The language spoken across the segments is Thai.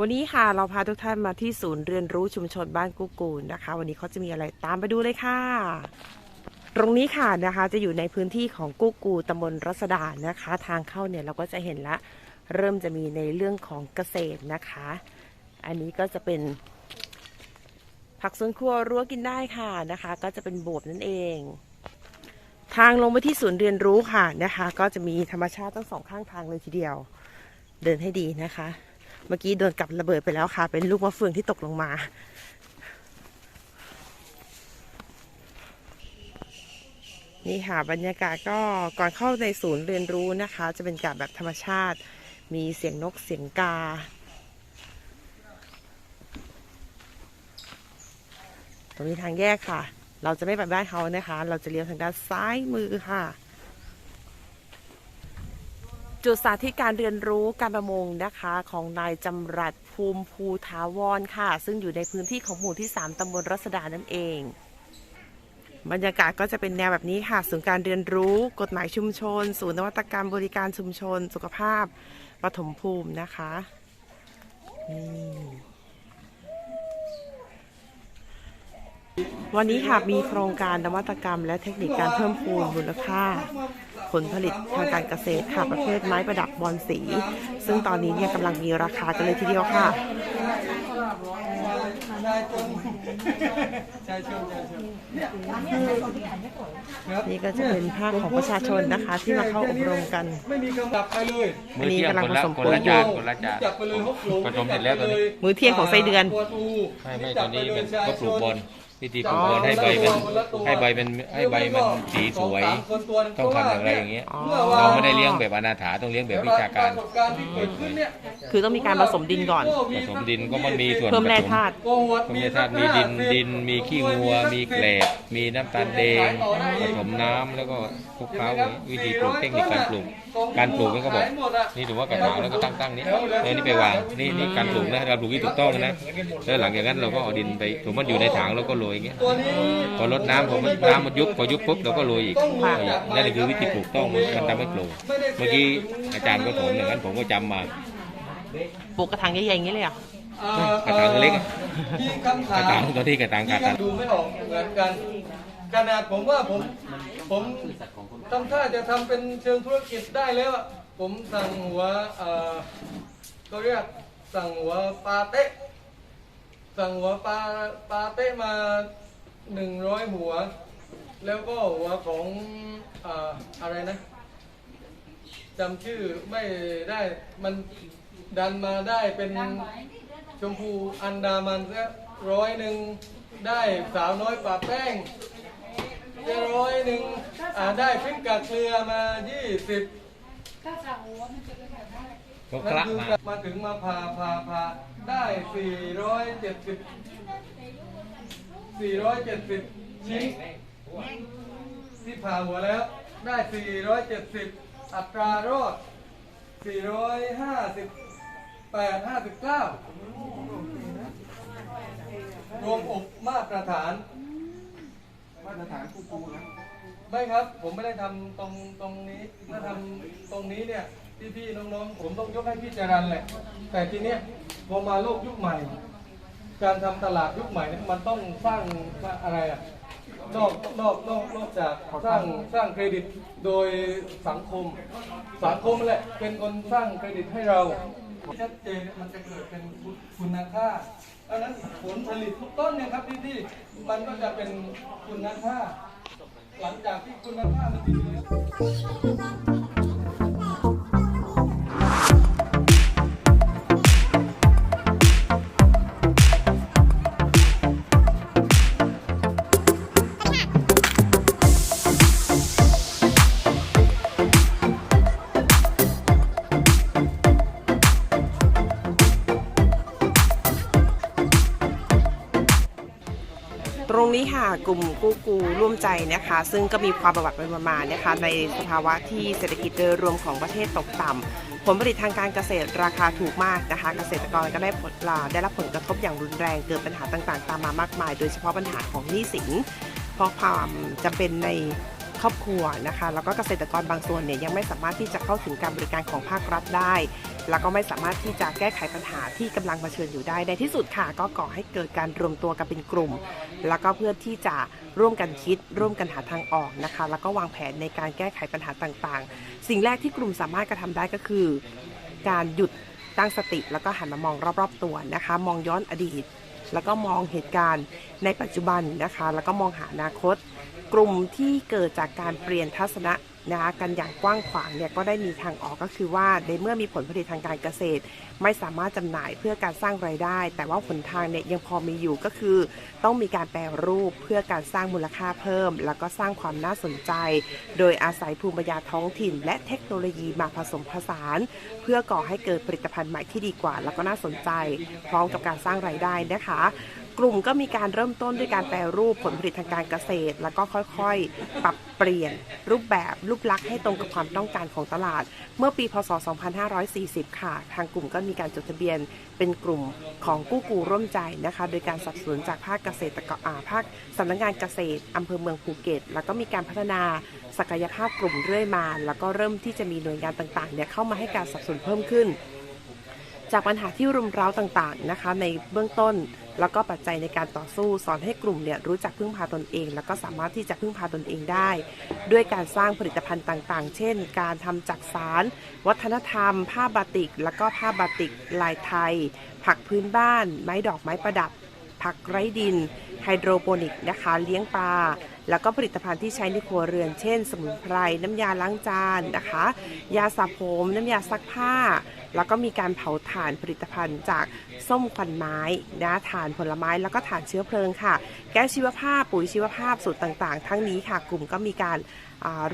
วันนี้ค่ะเราพาทุกท่านมาที่ศูนย์เรียนรู้ชุมชนบ้านกุกูลนะคะ วันนี้เขาจะมีอะไรตามไปดูเลยค่ะ ตรงนี้ค่ะนะคะจะอยู่ในพื้นที่ของกุกูตำบลรัศดานะคะ ทางเข้าเนี่ยเราก็จะเห็นละ เริ่มจะมีในเรื่องของเกษตรนะคะ อันนี้ก็จะเป็นผักสวนครัวรั้วกินได้ค่ะนะคะ ก็จะเป็นโบสนั่นเอง ทางลงไปที่ศูนย์เรียนรู้ค่ะนะคะ ก็จะมีธรรมชาติทั้งสองข้างทางเลยทีเดียว เดินให้ดีนะคะ เมื่อกี้โดนกับระเบิดไปแล้วค่ะ เป็นลูกมะเฟืองที่ตกลงมา นี่ค่ะบรรยากาศก็ก่อนเข้าในศูนย์เรียนรู้นะคะ จะเป็นการแบบธรรมชาติ มีเสียงนกเสียงกาตรงนี้ทางแยกค่ะ เราจะไม่ไปบ้านเขานะคะ เราจะเลี้ยวทางด้านซ้ายมือค่ะ จุดสาธิตการเรียนรู้การประมงนะคะของนายจำรัดภูมิภูทาวรค่ะ ซึ่งอยู่ในพื้นที่ของหมู่ที่ 3 ตำบลรัศดานั่นเอง บรรยากาศก็จะเป็นแนวแบบนี้ค่ะ ศูนย์การเรียนรู้ กฎหมายชุมชน ศูนย์นวัตกรรมบริการชุมชน สุขภาพปฐมภูมินะคะนี่ วันนี้ค่ะมีโครงการนวัตกรรม และเทคนิคการเพิ่มพูนมูลค่า ผลผลิตทางการเกษตรค่ะประเภทไม้ประดับบอนสี ซึ่งตอนนี้เนี่ยกำลังมีราคากันเลยทีเดียวค่ะนี่ก็จะเป็นภาคของประชาชนนะคะ ที่มาเข้าอบรมกันไม่มีกำกับไปเลยอันนี้กำลังผสมคนปุ๋ยละอยู่จานคนละจานจับไปเลยฮกหลงผสมเสร็จแล้วตอนนี้มื้อเที่ยงของไส้เดือนตัวตูไม่ไม่ตอนนี้เป็นก็ปลูกบอล วิธีปลูกบอลให้ใบมันให้ใบมันให้ใบมันสีสวย ต้องทำอย่างไรอย่างเงี้ยอ๋อ เราไม่ได้เลี้ยงแบบอนาถาต้องเลี้ยงแบบวิชาการปรฏการณ์ที่เกิดขึ้นเนี่ยคือต้องมีการผสมดินก่อนผสมดินก็มันมีส่วนเพิ่มผแร่สมธาตุโกหกเพิ่มแร่ธาตุมีดินดิน มีขี้งัว มีเกล็ดมีน้ำตาลแดงผสมน้ำแล้วก็คลุกเคล้าวิธีปลูกเทคนิคการปลูกการปลูกนี่ก็บอก นี่ถือว่ากระถางแล้วก็ตั้งตั้งๆนี้แล้วนี่ไปวางนี่นี่การปลูกนะเราปลูกที่ถูกต้องนะแล้วหลังจากนั้นเราก็เอาดินไปถูมันอยู่ในถังเราก็โรยอย่างเงี้ยตัวนี้พอรดน้ำพอมันน้ำมันยุบพอยุบปุ๊บเราก็โรยอีกค่ะนั่นคือวิธีปลูกต้องมันมันทำให้ปลูกเมื่อกี้อาจารย์ก็ผมอย่างนั้นผมก็จำมาปลูกกระถางใหญ่ๆอย่างนี้เลยเหรอะเอ่อกระถางเล็กอะที่คำกถาระมถางตัวที่กระถางกระที่ถางดูไม่ออกเหมือนกันขนาดผมว่าผมผมทำท่าจะทำเป็นเชิงธุรกิจได้แล้วอะผมสั่งหัวเอ่อเขาเรียกสั่งหัวปลาเต๊ะ สั่งหัวปลาปลาเต๊ะมาหนึ่งร้อยหัว แล้วก็หัวของอ่ออะไรนะจำชื่อไม่ได้มันดันมาได้เป็นชมพูอันดามันซะร้อยหนึ่งได้สาวน้อยปลาแป้งได้ร้อยหนึ่งได้พริกกากเกลือมายี่สิบ ก็คนั่ละนคือมา มาถึงมาผ่าผ่าผ่าได้สี่ร้อยเจ็ดสิบสี่ร้อยเจ็ดสิบชิ้น ที่ผ่าหัวแล้วได้ 470 อัตรารอด 458 59 รวมอบมาตรฐาน มาตรฐานกูกูนะ ไม่ครับ ผมไม่ได้ทำตรงตรงนี้ ถ้าทำตรงนี้เนี่ย พี่พี่ๆน้องๆผมต้องยกให้พี่จรันแหละ แต่ทีเนี้ยพอมาโลกยุคใหม่ การทำตลาดยุคใหม่เนี่ยมันต้องสร้างอะไรอะนอกนอกนอกนอกจากสร้างสร้างเครดิตโดยสังคม สังคมแหละเป็นคนสร้างเครดิตให้เราชัดเจนมันจะเกิดเป็นคุณค่าดังนั้นผลผลิตทุกต้นเนี่ยครับพี่ที่มันก็จะเป็นคุณค่าหลังจากที่คุณค่ามันดีแล้ว กลุ่มกู้กูร่วมใจนะคะ ซึ่งก็มีความประวัติเป็นมานะคะ ในสภาวะที่เศรษฐกิจโดยรวมของประเทศตกต่ำผลผลิตทางการเกษตรราคาถูกมากนะคะ เกษตรกรก็ได้ผลได้รับผลกระทบอย่างรุนแรงเกิดปัญหาต่างๆ ตามมามากมาย โดยเฉพาะปัญหาของหนี้สิน เพราะความจำเป็นในครอบครัวนะคะ แล้วก็เกษตรกรบางส่วนเนี่ยยังไม่สามารถที่จะเข้าถึงการบริการของภาครัฐได้ แล้วก็ไม่สามารถที่จะแก้ไขปัญหาที่กำลังเผชิญอยู่ได้ในที่สุดค่ะ ก็ก่อให้เกิดการรวมตัวกันเป็นกลุ่ม แล้วก็เพื่อที่จะร่วมกันคิด ร่วมกันหาทางออกนะคะ แล้วก็วางแผนในการแก้ไขปัญหาต่างๆ สิ่งแรกที่กลุ่มสามารถกระทำได้ก็คือ การหยุดตั้งสติแล้วก็หันมามองรอบๆตัวนะคะ มองย้อนอดีต แล้วก็มองเหตุการณ์ในปัจจุบันนะคะ แล้วก็มองหาอนาคต ลุ่มที่เกิดจากการเปลี่ยนทัศนะนะคะกันอย่างกว้างขวางเนี่ยก็ได้มีทางออกก็คือว่าในเมื่อมีผลผลิตทางการเกษตร ไม่สามารถจำหน่ายเพื่อการสร้างรายได้ แต่ว่าผลทางเนี่ยยังพอมีอยู่ก็คือ ต้องมีการแปรรูปเพื่อการสร้างมูลค่าเพิ่ม แล้วก็สร้างความน่าสนใจ โดยอาศัยภูมิปัญญาท้องถิ่น และเทคโนโลยีมาผสมผสาน เพื่อก่อให้เกิดผลิตภัณฑ์ใหม่ที่ดีกว่า แล้วก็น่าสนใจ พร้อมกับการสร้างรายได้นะคะ กลุ่มก็มีการเริ่มต้นด้วยการแปรรูปผลผลิตทางการเกษตร แล้วก็ค่อยๆ ปรับเปลี่ยนรูปแบบรูปลักษณ์ให้ตรงกับความต้องการของตลาด เมื่อปีพศ 2540 ค่ะ ทางกลุ่มก็มีการจดทะเบียนเป็นกลุ่มของกู้กูร่วมใจนะคะ โดยการสนับสนุนจากภาคเกษตรกรอ่าภาคสำนักงานเกษตรอำเภอเมืองภูเก็ต แล้วก็มีการพัฒนาศักยภาพกลุ่มเรื่อยมา แล้วก็เริ่มที่จะมีหน่วยงานต่างๆเนี่ยเข้ามาให้การสนับสนุนเพิ่มขึ้น จากปัญหาที่รุมเร้าต่างๆนะคะ ในเบื้องต้น แล้วก็ปัจจัยในการต่อสู้สอนให้กลุ่มเนี่ยรู้จักพึ่งพาตนเอง แล้วก็สามารถที่จะพึ่งพาตนเองได้ ด้วยการสร้างผลิตภัณฑ์ต่างๆ เช่น การทำจักสาร วัฒนธรรม ผ้าบาติก แล้วก็ผ้าบาติกลายไทย ผักพื้นบ้าน ไม้ดอกไม้ประดับ ผักไร้ดิน ไฮโดรโปนิกนะคะ เลี้ยงปลา แล้วก็ผลิตภัณฑ์ที่ใช้ในครัวเรือน เช่น สมุนไพร น้ำยาล้างจานนะคะ ยาสระผม น้ำยาซักผ้า แล้วก็มีการเผาถ่านผลิตภัณฑ์จากส้มควันไม้นะถ่านผลไม้แล้วก็ถ่านเชื้อเพลิงค่ะ แก๊สชีวภาพปุ๋ยชีวภาพสูตรต่างๆ ทั้งนี้ค่ะ กลุ่มก็มีการ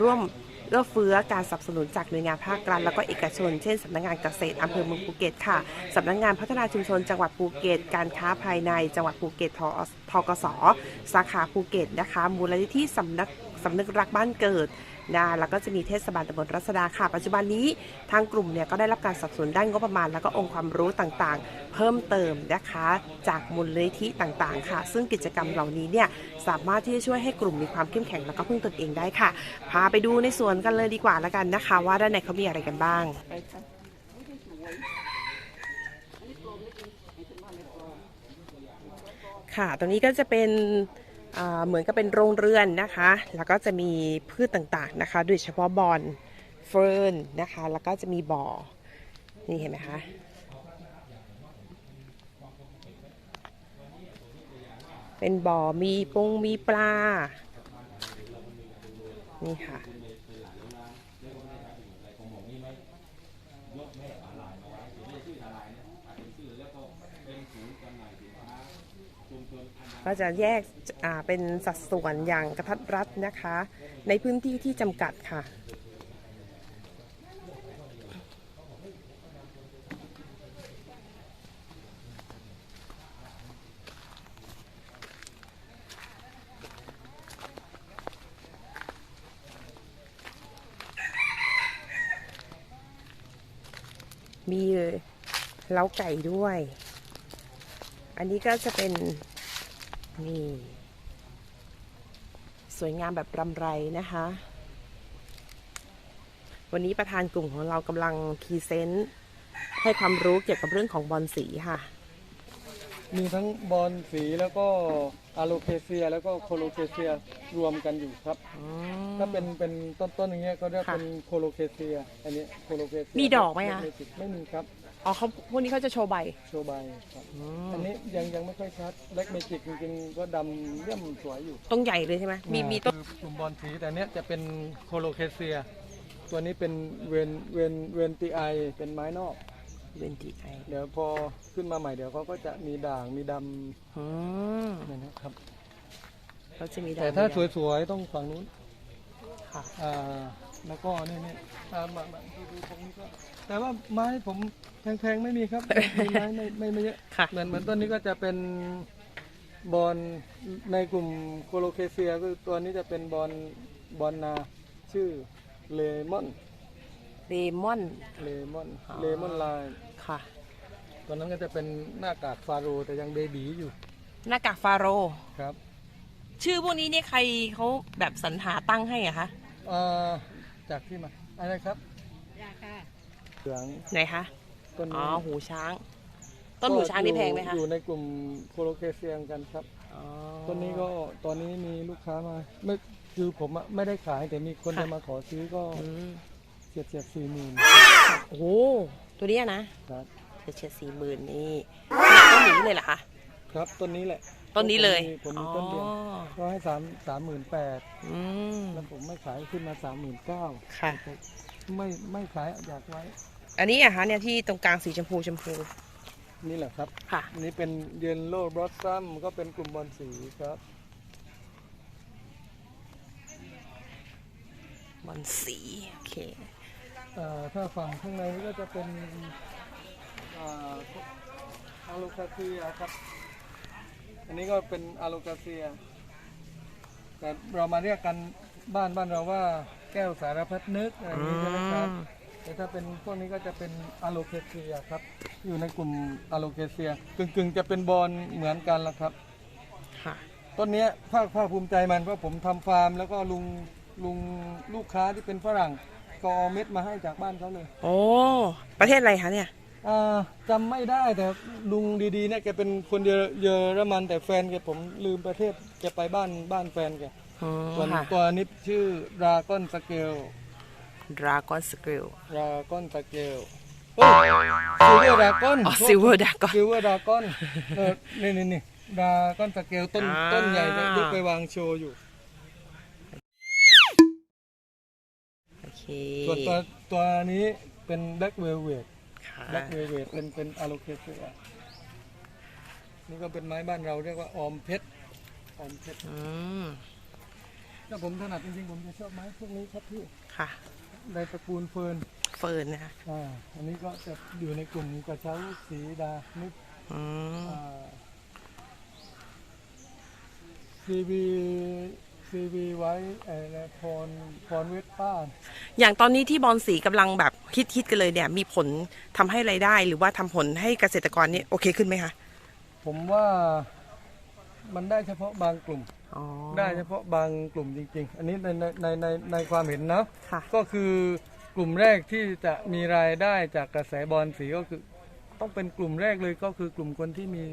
ร่วม เอื้อเฟื้อการสนับสนุนจากหน่วยงานภาครัฐแล้วก็เอกชน เช่นสำนักงานเกษตรอำเภอเมืองภูเก็ตค่ะสำนักงานพัฒนาชุมชนจังหวัดภูเก็ต การค้าภายในจังหวัดภูเก็ตทอทกส สาขาภูเก็ตนะคะ มูลนิธิสำนักสำนึกรักบ้านเกิด นะแล้วก็จะมีเทศบาลตำบลรัศดาค่ะ ปัจจุบันนี้ทางกลุ่มเนี่ยก็ได้รับการสนับสนุนด้านงบประมาณ แล้วก็องค์ความรู้ต่างๆ เพิ่มเติมนะคะ จากมูลนิธิต่างๆ ค่ะ ซึ่งกิจกรรมเหล่านี้เนี่ยสามารถที่จะช่วยให้กลุ่มมีความเข้มแข็งแล้วก็พึ่งตนเองได้ค่ะ พาไปดูในสวนกันเลยดีกว่าแล้วกันนะคะ ว่าด้านในเขามีอะไรกันบ้างค่ะ ตรงนี้ก็จะเป็น เหมือนกับเป็นโรงเรือนนะคะ แล้วก็จะมีพืชต่างๆนะคะ โดยเฉพาะบอนเฟิร์นนะคะ แล้วก็จะมีบ่อ นี่เห็นไหมคะ เป็นบ่อมีปงมีปลา นี่ค่ะ ก็จะแยกเป็นสัดส่วนอย่างกระทัดรัดนะคะ ในพื้นที่ที่จำกัดค่ะมีเล้าไก่ด้วย อันนี้ก็จะเป็น นี่ สวยงามแบบรำไรนะคะ วันนี้ประธานกลุ่มของเรากำลังพรีเซนต์ให้ความรู้เกี่ยวกับเรื่องของบอลสีค่ะ มีทั้งบอลสีแล้วก็อะโลเคเซียแล้วก็โคโลเคเซียรวมกันอยู่ครับ ถ้าเป็นเป็นต้นต้นๆอย่างเงี้ยก็เรียกค่ะเป็นโคโลเคเซีย อันนี้โคโลเคเซียมีดอกไหมอะ ไม่มีครับ อ๋อเขาพวกนี้เขาจะโชว์ใบโชว์ใบครับอันนี้ยังยังไม่ค่อยชัดแบล็กเมจิกจริงๆก็ดำเยี่ยมสวยอยู่ต้นใหญ่เลยใช่ไหมมีมีต้นคือกลุ่มบอลสีแต่เนี้ยจะเป็นโคโลเคเซีย ตัวนี้เป็นเวนเวนเวนตีไอเป็นไม้นอกเวนตีไอเดี๋ยวพอขึ้นมาใหม่เดี๋ยวเขาก็จะมีด่างมีดอืมำเนี่ยนะครับ เขาจะมีดแต่ถ้ามีดสวยๆต้องฝั่งนู้น ค่ะอ่าแล้วก็นี่นี่อ่ามามาดูดูตรงนี้ก็แต่ว่าไม้ผม แพงๆไม่มีครับมีไม้ไม่ไม่ไม่เยอะค่ะ เหมือนเหมือนต้นนี้ก็จะเป็นบอลในกลุ่มโคโลเคเซียก็ตัวนี้จะเป็นบอลบอลนาชื่อเลมอนเลมอน เลมอนอ๋อ เลมอนลายค่ะ ตัวนั้นก็จะเป็นหน้ากากฟาโรห์แต่ยังเบบีอยู่หน้ากากฟาโรห์ครับชื่อพวกนี้เนี่ยใครเขาแบบสรรหาตั้งให้อะคะอ่าจากที่มาอะไรครับเหลืองไหนคะ ต้นอ๋อนี้หูช้าง ต้นหูช้างนี่แพงไหมคะอยู่ในกลุ่มโคโลเคเซียงกันครับอ๋อต้นนี้ก็ตอนนี้มีลูกค้ามาไม่คือผมอะไม่ได้ขายแต่มีคนค่ะจะมาขอซื้อก็อืมเฉียดเฉียดสี่หมื่นโอ้โหตัวเนี้ยนะครับเฉียดสี่หมื่นนี่ต้นหนีเลยเหรอคะครับต้นนี้แหละต้นนี้เลยผมมีต้นเดียวอ๋อก็ให้สามสามหมื่นแปดอืมแล้วผมไม่ขายขึ้นมาสามหมื่นเก้าค่ะ ไม่ไม่ขายอยากไว้ อันนี้อะคะเนี่ยที่ตรงกลางสีชมพูชมพูนี่แหละครับ ค่ะ อันนี้เป็นเยนโล่บลอสซัมก็เป็นกลุ่มบอลสีครับ บอลสีโอเค เอ่อถ้าฝั่งข้างในนี่ก็จะเป็นอะโลคาเซียครับ อันนี้ก็เป็นอะโลคาเซีย แต่เรามาเรียกกันบ้านบ้านเราว่าแก้วสารพัดนึกอะไรอย่างนี้ใช่ไหมครับ แต่ถ้าเป็นพวกนี้ก็จะเป็นอะโลเคเซียครับ อยู่ในกลุ่มอะโลเคเซียกึ่งกึ่งๆ จะเป็นบอลเหมือนกันละครับ ค่ะ ต้นเนี้ยภาคภาคภูมิใจมันเพราะผมทำฟาร์ม แล้วก็ลุงลุงลูกค้าที่เป็นฝรั่งก็เอาเม็ดมาให้จากบ้านเขาเลยโอ้ ประเทศอะไรคะเนี่ย อ่าจำไม่ได้แต่ลุงดีๆเนี่ยแกเป็นคนเยอเยอรมันแต่แฟนแกผมลืมประเทศแกไปบ้านบ้านแฟนแกอ๋อส่วนค่ะ ตัวนี้ชื่อราก้อนสเกล ดราก้อนสกิลราก้อนสเกลโอ้ซิลเวอร์ดราก้อนอ๋อซิลเวอร์ดราก้อนซิลเวอร์ดราก้อนเออนี่นี่นี่ดราก้อนสเกลต้นอ่าต้นใหญ่จะยกไปวางโชว์อยู่โอเคส่วนตัวตัวนี้เป็นแบล็กเวลเวดค่ะแบล็กเวลเวดเป็นเป็นอะโลเคเซียนี่ก็เป็นไม้บ้านเราเรียกว่าออมเพชรออมเพชรอืมถ้าผมถนัดจริงๆ ผมจะชอบไม้พวกนี้ครับพี่ ค่ะ ในตระกูลเฟิร์นเฟิร์นนะคะอ่าอันนี้ก็จะอยู่ในกลุ่มกระเช้าสีดานึกอืมอ่า CB CB ไว้ไอ้นะพรพรเวทป้าอย่างตอนนี้ที่บอลสีกำลังแบบฮิตฮิตๆกันเลยเนี่ย มีผลทำให้ไรายได้ หรือว่าทำผลให้เกษตรกรนี่โอเคขึ้นไหมคะ ผมว่า มันได้เฉพาะบางกลุ่ม อ๋อ ได้เฉพาะบางกลุ่มจริง ๆ อันนี้ในในในในในความเห็นนะค่ะ ก็คือกลุ่มแรกที่จะมีรายได้จากกระแสบอลสีก็คือ ต้องเป็นกลุ่มแรกเลยก็คือกลุ่มคนที่มี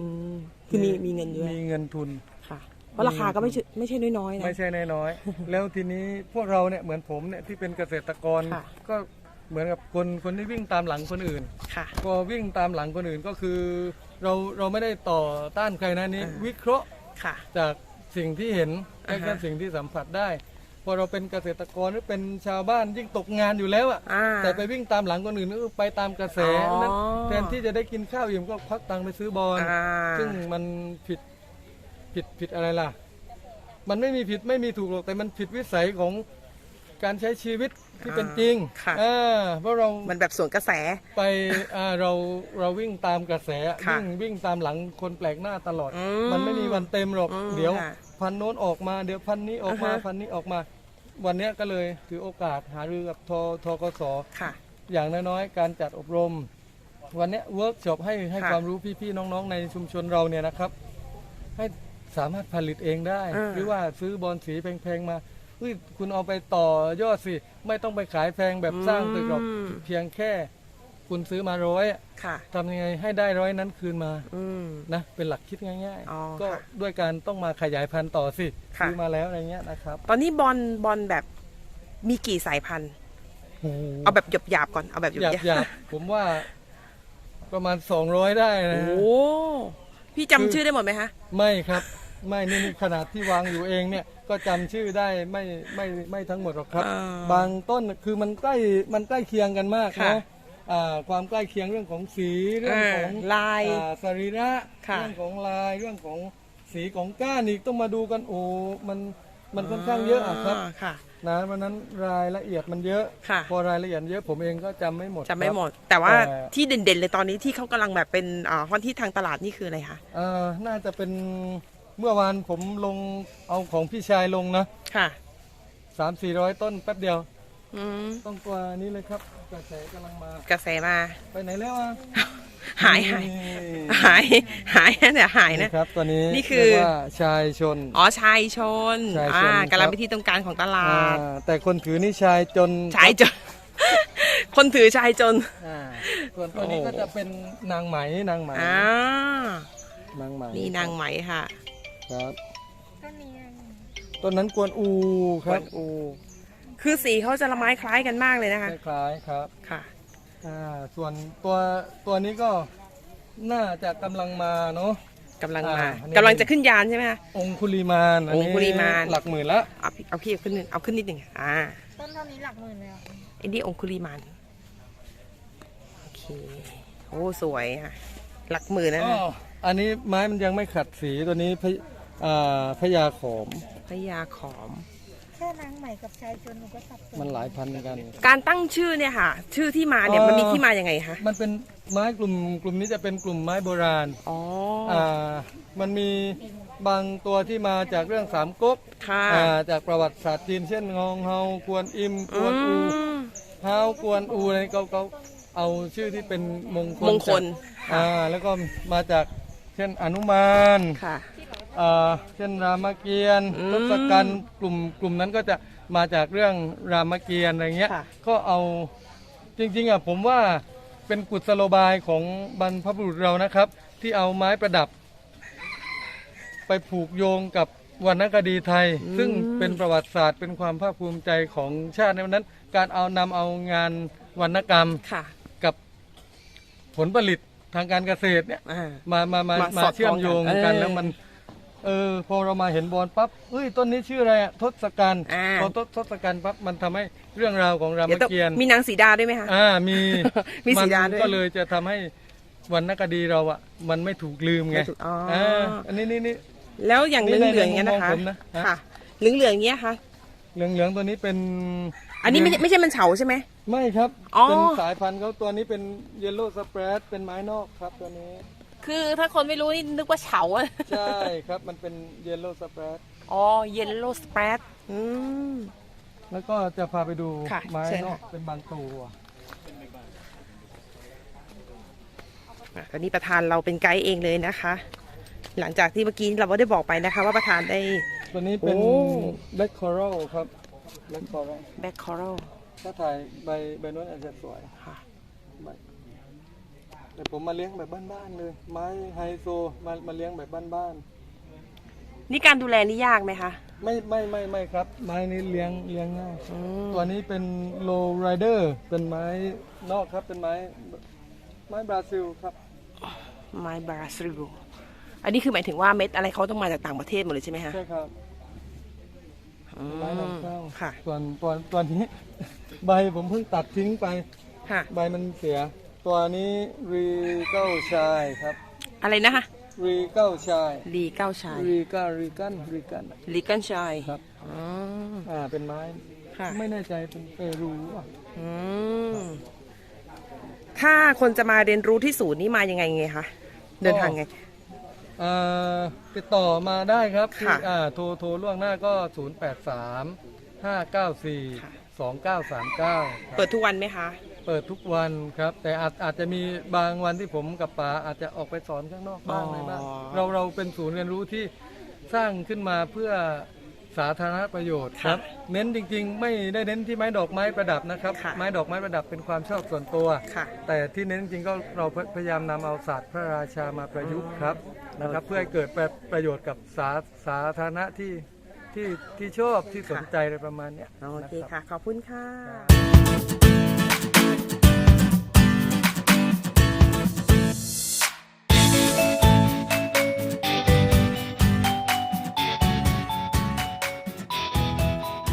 อืมที่มีมีเงินเยอะมีเงินทุน ค่ะ เพราะราคาก็ไม่ใช่ไม่ใช่น้อยๆนะ ไม่ใช่น้อยๆ แล้วทีนี้พวกเราเนี่ยเหมือนผมเนี่ยที่เป็นเกษตรกร ค่ะ ก็เหมือนกับคนคนที่วิ่งตามหลังคนอื่น ค่ะ ก็วิ่งตามหลังคนอื่นก็คือ เราเราไม่ได้ต่อต้านใครนะนี่อ่าวิเคราะห์ค่ะ จากสิ่งที่เห็นอ่าและฮะก็สิ่งที่สัมผัสได้ พอเราเป็นเกษตรกรหรือเป็นชาวบ้านยิ่งตกงานอยู่แล้วอะอ่าแต่ไปวิ่งตามหลังคนอื่นก็ไปตามกระแสอ๋อนั้นแทนที่จะได้กินข้าวอิ่มก็ควักตังค์ไปซื้อบอลอ่าซึ่งมันผิดผิดผิดอะไรล่ะ มันไม่มีผิดไม่มีถูกหรอกแต่มันผิดวิสัยของ การใช้ชีวิตที่เป็นจริงค่ะอ่าเพราะเรามันแบบสวนกระแสไปอ่าเราเราวิ่งตามกระแสค่ะวิ่งวิ่งตามหลังคนแปลกหน้าตลอดอืมันไม่มีวันเต็มหรอกอืมเดี๋ยวค่ะพันโน้นออกมาเดี๋ยวพันนี้ออกมาอ่าฮะพันนี้ออกมา วันเนี้ยก็เลยถือโอกาสหารือกับททกสค่ะอย่างน้อยๆการจัดอบรม วันเนี้เวิร์กช็อปให้ให้ค่ะความรู้พี่ๆน้องๆ ในชุมชนเราเนี่ยนะครับ ให้สามารถผลิตเองได้อ่าหรือว่าซื้อบอลสีแพงๆมา เฮ้ยคุณเอาไปต่อยอดสิ ไม่ต้องไปขายแพงแบบสร้างตึกหรอกมเพียงแค่ คุณซื้อมาร้อยอะค่ะ ทำยังไงให้ได้ร้อยนั้นคืนมา อืม นะเป็นหลักคิดง่ายอ๋อๆ ก็ค่ะด้วยการต้องมาขยายพันธุ์ต่อสิค่ะ ซื้อมาแล้วอะไรเงี้ยนะครับตอนนี้บอลบอลแบบมีกี่สายพันธุ์โอ้โหเอาแบบหยาบๆก่อน เอาแบบหหยาบยาบหยาบผมว่าประมาณ 200 ได้ๆนะโอ้พี่จำชื่อได้หมดไหมคะ ไม่ครับ ไม่นี่นี่ขนาดที่วางอยู่เองเนี่ยก็จำชื่อได้ไม่ไม่ไม่ทั้งหมดหรอกครับ อ่าบางต้นคือมันใกล้มันใกล้เคียงกันมากค่ะเนาะอ่าความใกล้เคียงเรื่องของสีเรื่องของลายอ่าสรีระค่ะ เรื่องของลายเรื่องของสีของก้านอีกต้องมาดูกันโอ้มันมันค่อนข้างเยอะอะครับ ค่ะ นะเพราะฉะนั้นรายละเอียดมันเยอะ ค่ะ พอรายละเอียดเยอะผมเองก็จำไม่หมดจำไม่ครับ หมด แต่ว่าแต่ ที่เด่นๆเลยตอนนี้ที่เขากำลังแบบเป็นอ่าฮอนที่ทางตลาดนี่คืออะไรคะ เอ่อน่าจะเป็น เมื่อวานผมลงเอาของพี่ชายลงนะค่ะสามสี่ร้อยต้นแป๊บเดียว อืมต้องตัวนี้เลยครับกระแสกำลังมา กระแสมา ไปไหนแล้วอะหายหายนี่หายหายนะเนี่ยหายนะ ครับตัวนี้นี่คือเรียกว่าชายชน อ๋อชายชนชายชนอ่าครับกำลังไปที่ตรงกลางของตลาดอ่าแต่คนถือนี่ชายจนชายจน คนถือชายจนอ่าส่วนตัวนี้โอ้ก็จะเป็นนางไหมนางไหมอ่านางไหมนี่นางไหมค่ะ ครับก็เนียนต้นนั้นกวนอูคกวรับนอู คือสีเขาจะละไม้คล้ายกันมากเลยนะคะ คล้ายๆครับค่ะ อ่าส่วนตัวตัวนี้ก็น่าจะกำลังมาเนาะ กำลังมาอ่าอันนี้ กำลังจะขึ้นยานใช่ไหมคะ องคุลิมานอันองนี้คุลิมาน หลักหมื่นละเอาพี่เอาพี่เอาขึ้นนิดเอาขึ้นนิดหนึ่งอ่าต้นเท่านี้หลักหมื่นเลยเหรอไอ้นี่องคุลีมันโอเคโอ้สวยค่ะหลักหมื่นนะอ๋อคะอันนี้ไม้มันยังไม่ขัดสีตัวนี้พะ อ่าพญาขอมพญาขอม แค่นางใหม่กับชายชนหนูก็สับสนมันหลายพันเหมือนกัน การตั้งชื่อเนี่ยค่ะ ชื่อที่มาเนี่ยเอ่อ มันมีที่มาอย่างไงคะมันเป็นไม้กลุ่มกลุ่มนี้จะเป็นกลุ่มไม้โบราณอ๋ออ่ามันมีบางตัวที่มาจากเรื่องสามก๊กค่ะอ่าจากประวัติศาสตร์จีนเช่นงองเฮากวนอิมกอืวนอูม เฮากวนอูอะไรเขาเขาเอาชื่อที่เป็นมงคลมงคล จากอ่าแล้วก็มาจากเช่นอนุมาน ค่ะ อ่าเช่นรามเกียรติ์อืมทศกัณฐ์กลุ่มกลุ่มนั้นก็จะมาจากเรื่องรามเกียรติ์อะไรเงี้ยค่ะ ก็เอาจริงๆอะผมว่าเป็นกุศโลบายของบรรพบุรุษเรานะครับ ที่เอาไม้ประดับ ไปผูกโยงกับวรรณคดีไทย ซึ่งเป็นประวัติศาสตร์ เป็นความภาคภูมิใจของชาติในวันนั้น การเอานำเอางานวรรณกรรมค่ะกับผลผลิตทางการเกษตรเนี่ย อ่า มา มา มา มามาสอดคล้องเชื่อมโยงกันกันเออแล้วมันเอ อพอเรามาเห็นบอลปั๊บเฮ้ยต้นนี้ชื่ออะไรอะทศกัณฐ์อ่า พอทศทศกัณฐ์ปั๊บมันทำให้เรื่องราวของรามเดี๋ยวต้องเกียรติ์มีนางสีดาด้วยไหมคะ อ่ามีมีสีดาด้วยนก็เลยจะทำให้วรรณคดีเราอะมันไม่ถูกลืมไงไม่ถูกอ๋ออ่าอันนี้นี่นี่ แล้วอย่างเหนี่ลืองในเหลืองๆอย่างเงี้ยนะคะมุมมองผมนะฮะค่ะเหลืองเหลืองๆอย่างเงี้ยค่ะ เหลืองเหลืองๆตัวนี้เป็นอันนี้ไม่ใช่ไม่ใช่มันเฉาใช่ไหม ไม่ครับ อ๋อ เป็นสายพันธุ์เขาตัวนี้เป็นเยลโล่สเปรดเป็นไม้นอกครับตัวนี้ คือถ้าคนไม่รู้นี่นึกว่าเฉาอะใช่ครับมันเป็นเยลโล่สเปรดอ๋อเยลโล่สเปรดอืม แล้วก็จะพาไปดูค่ะไม้เชิญนอกค่ะ เป็นบางตัวอะตอนนี้ประธานเราเป็นไกด์เองเลยนะคะ หลังจากที่เมื่อกี้เราก็ได้บอกไปนะคะ ว่าประธานได้ ตัวนี้เป็นโอ้ แบล็คคอรัลครับแบล็คคอรัลแบ็คคอรัลถ้าถ่ายใบใบนู้นอาจจะสวยค่ะ ใบ แต่ผมมาเลี้ยงแบบบ้านๆเลย ไม้ไฮโซมามาเลี้ยงแบบบ้านนี่การดูแลนี่ยากไหมคะๆไม่ไม่ไม่ไม่ครับ ไม้นี้เลี้ยงเลี้ยงง่าย อืมตัวนี้เป็นโลไรเดอร์เป็นไม้นอกครับเป็นไม้ไม้บราซิลครับ ไม้บราซิลอันนี้คือหมายถึงว่าเม็ดอะไรเขาต้องมาจากต่างประเทศหมดเลยใช่ไหมคะใช่ครับอืไม้นำเข้าค่ะ ส่วนตัวตัวนี้ ใบผมเพิ่งตัดทิ้งไป ค่ะ ใบมันเสีย ตัวนี้รีเก้าชายครับ อะไรนะคะรีเก้าชายลีเก้าชายรีก้ารีกันรีกัน ลีกันชายครับ อ๋อ อ่าเป็นไม้ ค่ะ ไม่แน่ใจเป็นเปรูอะอืม ถ้าคนจะมาเรียนรู้ที่ศูนย์นี่มายังไงไงคะ เดินทางไง อ่าติดต่อมาได้ครับค่ะ ที่อ่าโทรโทรล่วงหน้าก็ 0 8 3 5 9ค่ะ4 2 9 3 9 เปิดทุกวันไหมคะ เปิดทุกวันครับ แต่อาจอาจจะมีบางวันที่ผมกับป๋าอาจจะออกไปสอนข้างนอกบ้างอ๋อออะไรบ้างเราเราเป็นศูนย์เรียนรู้ที่สร้างขึ้นมาเพื่อสาธารณประโยชน์ครับ เน้นจริงๆ ไม่ได้เน้นที่ไม้ดอกไม้ประดับนะครับ ค่ะ ไม้ดอกไม้ประดับเป็นความชอบส่วนตัว ค่ะ แต่ที่เน้นจริงๆก็เราพยายามนำเอาศาสตร์พระราชามาประยุกต์ครับนะครับ เพื่อให้เกิดประประโยชน์กับสาสาธารณะที่ที่ที่ชอบที่สนใจอะไรประมาณเนี้ยโอเคนะครับ ค่ะ ขอบคุณค่ะ